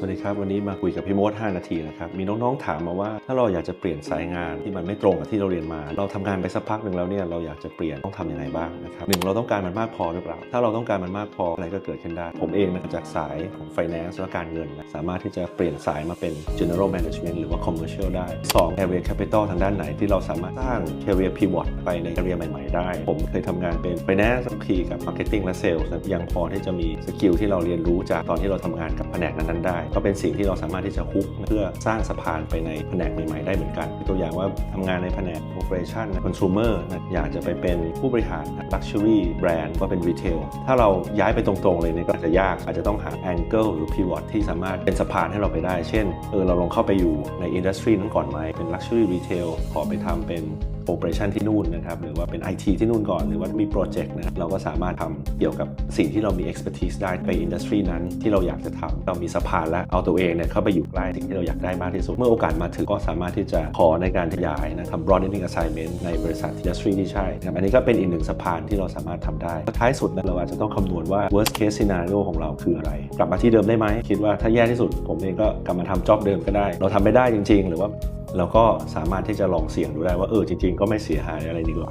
สวัสดีครับ วันนี้มาคุยกับพี่โมด5นาทีนะครับมีน้องๆถามมาว่า ถ้าเราอยากจะเปลี่ยนสายงานที่มันไม่ตรงกับที่เราเรียนมา เราทำงานไปสักพักหนึ่งแล้วเนี่ยเราอยากจะเปลี่ยนต้องทำยังไงบ้างนะครับหนึ่งเราต้องการมันมากพอหรือเปล่า ถ้าเราต้องการมันมากพออะไรก็เกิดขึ้นได้ ผมเองมาจากสายของ finance และการเงินนะสามารถที่จะเปลี่ยนสายมาเป็น general management หรือว่า commercial ได้สอง area capital ทางด้านไหนที่เราสามารถสร้าง career pivot ไปใน area ใหม่ ๆ ได้ ผมเคยทำงานเป็น finance คีกับ marketing และ sales ยังพอที่จะมีสกิลที่เราเรียนรู้จากตอนที่เราทำงานกับแผนกนั้นๆได้ก็เป็นสิ่งที่เราสามารถที่จะฮุกเพื่อสร้างสะพานไปในแผนกใหม่ๆได้เหมือนกัน ตัวอย่างว่าทำงานในแผนก operation consumer นะอยากจะไปเป็นผู้บริหาร luxury brand ว่าเป็น retail ถ้าเราย้ายไปตรงๆเลยเนี่ยก็จะยากอาจจะต้องหา angle หรือ pivot ที่สามารถเป็นสะพานให้เราไปได้ เช่นเออเราลองเข้าไปอยู่ใน industry นั้นก่อนไหมเป็น luxury retail ขอไปทำเป็น operation ที่นู่นนะครับหรือว่าเป็น IT ที่นู่นก่อน หรือว่ามีโปรเจกต์นะรเราก็สามารถทำเกี่ยวกับสิ่งที่เรามี expertise ได้ไป industry นั้นที่เราอยากจะทำเรามีสะพานและเอาตัวเองเนี่ยเข้าไปอยู่ใกล้สิ่งที่เราอยากได้มากที่สุด เมื่อโอกาสมาถึงก็สามารถที่จะขอในการขยายนะทำ broadening assignment ในบริษัท industry ที่ใช่นะครับอันนี้ก็เป็นอีกหนึ่งสะพานที่เราสามารถทำได้แล้วท้ายสุดนะเราอาจจะต้องคำนวณว่า worst case scenario ของเราคืออะไร กลับมาที่เดิมได้ไหมคิดว่าถ้าแย่ที่สุดผมเองก็กลับมาทำ job เดิมก็ได้ เราทำไม่ได้จริง ๆ หรือว่า เราก็สามารถที่จะลองเสี่ยงดูได้ว่าเออจริง ๆ ก็ไม่เสียหายอะไรดีกว่า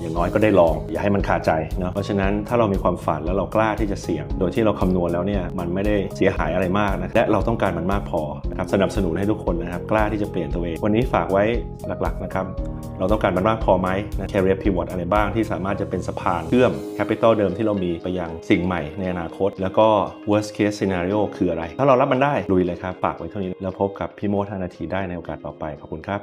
อย่างน้อยก็ได้ลอง อย่าให้มันคาใจเนาะเพราะฉะนั้นถ้าเรามีความฝันแล้วเรากล้าที่จะเสี่ยง โดยที่เราคำนวณแล้วเนี่ยมันไม่ได้เสียหายอะไรมากนะและเราต้องการมันมากพอนะครับสนับสนุนให้ทุกคนนะครับกล้าที่จะเปลี่ยนตัวเองวันนี้ฝากไว้หลักๆนะครับเราต้องการมันมากพอไหมนะ career pivot อะไรบ้างที่สามารถจะเป็นสะพานเชื่อม capital เดิมที่เรามีไปยังสิ่งใหม่ในอนาคต แล้วก็ worst case scenario คืออะไร ถ้าเรารับมันได้ลุยเลยครับฝากไว้เท่านี้แล้วพบกับพี่โมท5นาทีได้ในโอกาสต่อไปขอบคุณครับ